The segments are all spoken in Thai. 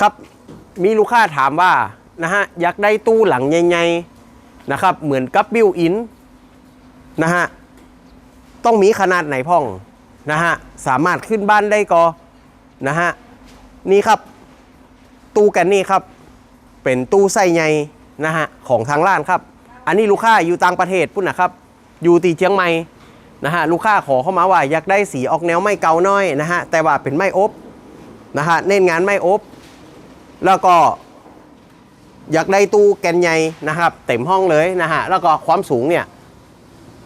ครับมีลูกค้าถามว่านะฮะอยากได้ตู้หลังใหญ่ๆนะครับเหมือนกับบิวอินนะฮะต้องมีขนาดไหนพ่องนะฮะสามารถขึ้นบ้านได้ก็นะฮะนี่ครับ ตู้แกันนี่ครับ เป็นตู้ไส้ใหญ่นะฮะของทางร้านครับ อันนี้ลูกค้าอยู่ต่างประเทศพุ่นนะครับ อยู่ตีเชียงใหม่นะฮะลูกค้าขอเข้ามาว่าอยากได้สีออกแนวไม่เกาน้อยนะฮะแต่ว่าเป็นไม่อบนะฮะเน้นงานไม่อบ แล้วก็อยากได้ตู้แกนใหญ่นะครับ เต็มห้องเลยนะฮะแล้วก็ความสูงเนี่ย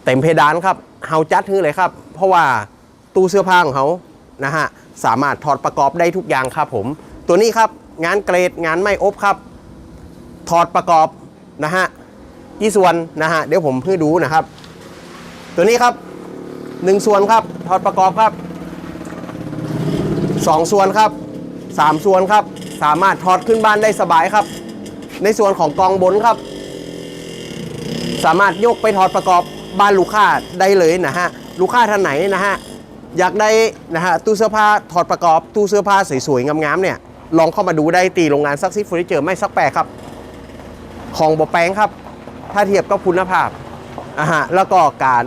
เต็มเพดานครับเฮาจัดให้เลยครับ เพราะว่าตู้เสื้อผ้าของเขานะฮะสามารถถอดประกอบได้ทุกอย่างครับผม ตัวนี้ครับงานเกรดงานไม่อบครับ ถอดประกอบนะฮะยี่ส่วนนะฮะเดี๋ยวผมให้ดูนะครับ ตัวนี้ครับหนึ่งส่วนครับ ถอดประกอบครับสองส่วนครับสามส่วนครับ สามารถถอดขึ้นบ้านได้สบายครับ ในส่วนของกองบนครับ สามารถยกไปถอดประกอบบ้านลูกค้าได้เลยนะฮะลูกค้าท่านไหนนะฮะอยากได้นะฮะตู้เสื้อผ้าถอดประกอบตู้เสื้อผ้าสวยๆงามๆเนี่ยลองเข้ามาดูได้ตีโรงงานซักซิดเฟอร์นิเจอร์ไม่ซักแปรครับ ของบอแปลงครับ ถ้าเทียบกับคุณภาพอ่าฮะแล้วก็การ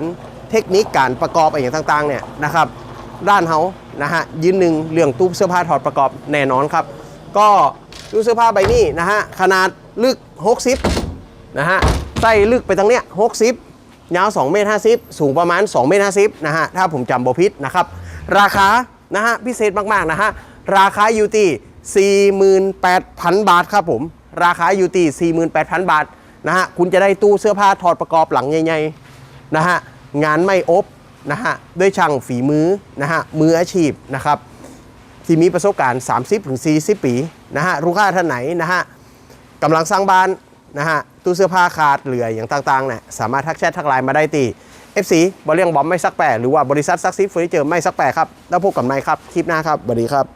เทคนิคการประกอบอะไรอย่างต่างๆเนี่ยนะครับด้านเขานะฮะยืนหนึ่งเรื่องตู้เสื้อผ้าถอดประกอบแน่นอนครับ ก็ตู้เสื้อผ้าใบนี้นะฮะ ขนาดลึก 60 นะฮะ ไส้ลึกไปทางเนี้ย 60 ยาว2เมตร50 สูงประมาณ2เมตร50 นะฮะ ถ้าผมจำบ่ผิดนะครับ ราคา นะฮะ พิเศษมากๆ นะฮะ ราคาอยู่ที่ 48,000 บาทครับผม ราคาอยู่ที่ 48,000 บาท นะฮะ คุณจะได้ตู้เสื้อผ้าถอดประกอบหลังใหญ่ๆ นะฮะ งานไม่อบ นะฮะ ด้วยช่างฝีมือ นะฮะ มืออาชีพนะครับ ที่มีประสบการณ์ 30-40 ปีนะฮะลูกค้าท่านไหนนะฮะกำลังสร้างบ้านนะฮะตู้เสื้อผ้าขาดเหลืออย่างต่างๆเนี่ยสามารถทักแชททักไลน์มาได้ตี FC บริเลียงบอมไม่ซักแปรหรือว่าบริษัทซักซีฟเฟอร์นิเจอร์ไม่ซักแปรครับ แล้วพบกันใหม่ครับ คลิปหน้าครับสวัสดีครับ